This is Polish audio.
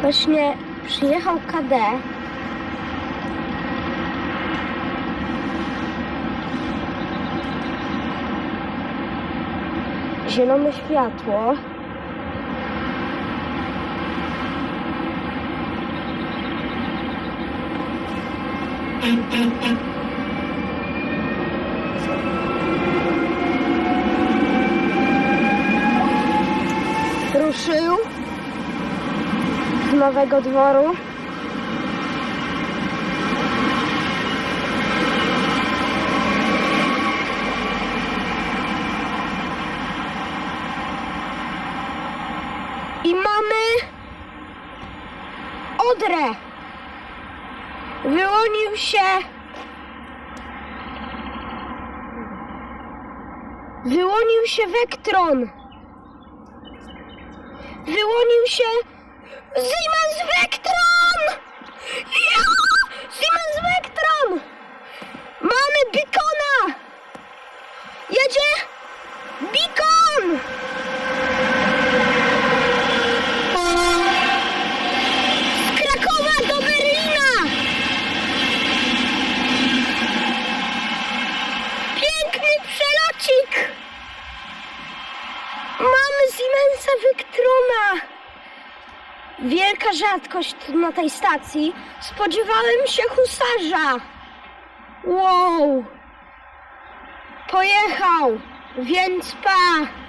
Właśnie przyjechał KD. Zielone światło. Ruszył z nowego dworu. I mamy Odrę. Wyłonił się. Wyłonił się Vectron. Wyłonił się Siemens Vectron! Ja! Siemens Vectron! Mamy Beacona! Jedzie Beacon! Z Krakowa do Berlina! Piękny przelocik! Mamy Siemensa Vectrona! Wielka rzadkość na tej stacji. Spodziewałem się husarza. Wow! Pojechał, więc pa!